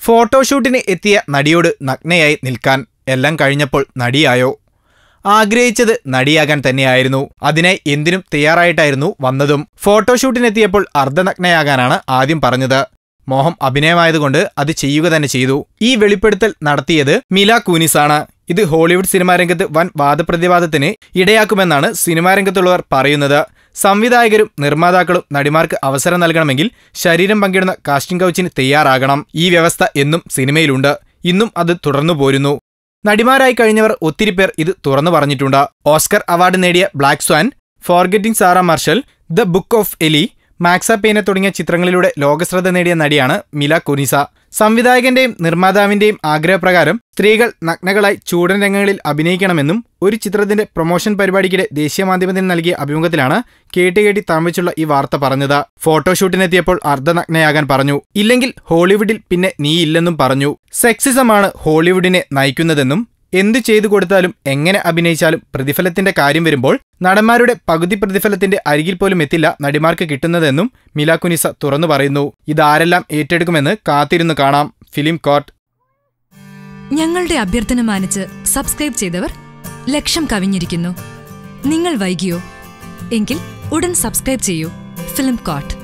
ഫോട്ടോഷൂട്ടിന് എത്തിയ നടിയോട് നഗ്നയായി നിൽക്കാൻ എല്ലാം കഴിഞ്ഞപ്പോൾ നടിയായോ? ആഗ്രഹിച്ചത് നടിയാകാൻ തന്നെയായിരുന്നു. അതിനായി എന്തിനും തയ്യാറായിട്ടായിരുന്നു വന്നതും. ഫോട്ടോഷൂട്ടിനെത്തിയപ്പോൾ അർദ്ധനഗ്നയാകാനാണ് ആദ്യം പറഞ്ഞത്. മോഹം അഭിനയമായതുകൊണ്ട് അത് ചെയ്യുക തന്നെ ചെയ്തു. ഈ വെളിപ്പെടുത്തൽ നടത്തിയത് മില കൂനിസാണ്. ഇത് ഹോളിവുഡ് സിനിമാരംഗത്ത് വൻ വാദപ്രതിവാദത്തിന് ഇടയാക്കുമെന്നാണ് സിനിമാരംഗത്തുള്ളവർ പറയുന്നത്. സംവിധായകരും നിർമ്മാതാക്കളും നടിമാർക്ക് അവസരം നൽകണമെങ്കിൽ ശരീരം പങ്കിടുന്ന കാസ്റ്റിംഗ് കൗച്ചിന് തയ്യാറാകണം. ഈ വ്യവസ്ഥ എന്നും സിനിമയിലുണ്ട്. ഇന്നും അത് തുടർന്നു പോരുന്നു. നടിമാരായി കഴിഞ്ഞവർ ഒത്തിരി പേർ ഇത് തുറന്നു പറഞ്ഞിട്ടുണ്ട്. ഓസ്കർ അവാർഡ് നേടിയ Black Swan Forgetting Sarah Marshall the book of Eli Max Payne തുടങ്ങിയ ചിത്രങ്ങളിലൂടെ ലോകശ്രദ്ധ നേടിയ നടിയാണ് മില കുനിസ. സംവിധായകന്റെയും നിർമ്മാതാവിന്റെയും ആഗ്രഹപ്രകാരം സ്ത്രീകൾ നഗ്നകളായി ചൂടൻ രംഗങ്ങളിൽ അഭിനയിക്കണമെന്നും ഒരു ചിത്രത്തിന്റെ പ്രൊമോഷൻ പരിപാടിക്കിടെ ദേശീയ മാധ്യമത്തിന് നൽകിയ അഭിമുഖത്തിലാണ് കേട്ടുകേട്ടി താമസിച്ചുള്ള ഈ വാർത്ത പറഞ്ഞത്. ഫോട്ടോഷൂട്ടിനെത്തിയപ്പോൾ അർദ്ധനഗ്നയാകാൻ പറഞ്ഞു. ഇല്ലെങ്കിൽ ഹോളിവുഡിൽ പിന്നെ നീയില്ലെന്നും പറഞ്ഞു. സെക്സിസമാണ് ഹോളിവുഡിനെ നയിക്കുന്നതെന്നും എന്തു ചെയ്തു കൊടുത്താലും എങ്ങനെ അഭിനയിച്ചാലും പ്രതിഫലത്തിന്റെ കാര്യം വരുമ്പോൾ നടന്മാരുടെ പകുതി പ്രതിഫലത്തിന്റെ അരികിൽ പോലും എത്തില്ല നടിമാർക്ക് കിട്ടുന്നതെന്നും മില കുനിസ തുറന്നു പറയുന്നു. ഇതാരെല്ലാം ഏറ്റെടുക്കുമെന്ന് കാത്തിരുന്നു കാണാം. Film court. ഞങ്ങളുടെ അഭ്യർത്ഥന മാനിച്ച് സബ്സ്ക്രൈബ് ചെയ്തവർ ലക്ഷം കവിഞ്ഞിരിക്കുന്നു. നിങ്ങൾ വൈകിയോ? എങ്കിൽ ഉടൻ സബ്സ്ക്രൈബ് ചെയ്യൂ. Film coat